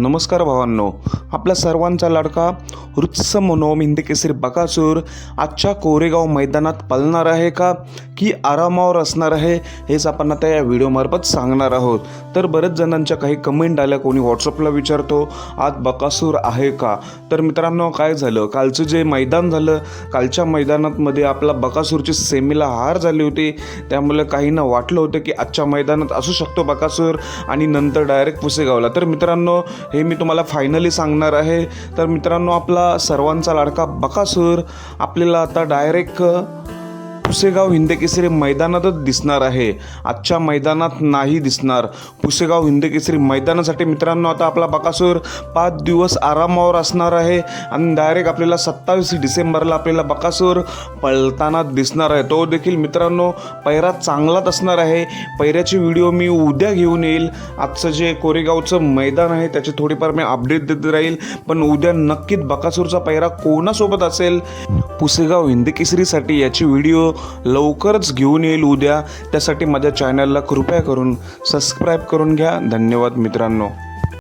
नमस्कार भावांनो. आपला सर्वांचा लाडका वृत्स मनोम हिंदी बकासूर आजच्या कोरेगाव मैदानात पळणार आहे का? की आरामावर असणार आहे? हेच आपण आता या व्हिडिओमार्फत सांगणार आहोत. तर बरेच जणांच्या काही कमेंट आल्या कोणी व्हॉट्सअपला विचारतो आज बकासूर आहे का? तर मित्रांनो काय झालं? कालचं जे मैदान झालं कालच्या मैदानातमध्ये आपला बकासूरची सेमीला हार झाली होती. त्यामुळे काहींना वाटलं होतं की आजच्या मैदानात असू शकतो बकासूर आणि नंतर डायरेक्ट पुसेगावला. तर मित्रांनो हे मी तुम्हाला फायनली सांगणार आहे. तर मित्रांनो आपला सर्वांचा लाडका बकासूर. आपल्याला आता डायरेक्ट पुसेगाव हिंदकेसरी मैदानातच दिसणार आहे. आजच्या मैदानात नाही दिसणार. पुसेगाव हिंदकेसरी मैदानासाठी मित्रांनो आता आपला बकासूर पाच दिवस आरामावर असणार आहे आणि डायरेक्ट आपल्याला सत्तावीस डिसेंबरला आपल्याला बकासूर पळताना दिसणार आहे. तो देखील मित्रांनो पैरा चांगलाच असणार आहे. पैऱ्याची व्हिडिओ मी उद्या घेऊन येईल. आजचं जे कोरेगावचं मैदान आहे त्याची थोडीफार मी अपडेट देत राहील. पण उद्या नक्कीच बकासूरचा पैरा कोणासोबत असेल? पुसेगाव हिंदकेसरीसाठी याची व्हिडिओ लवकरच घेऊन येईल उद्या. त्यासाठी माझ्या चॅनलला कृपया करून सबस्क्राईब करून घ्या. धन्यवाद मित्रांनो.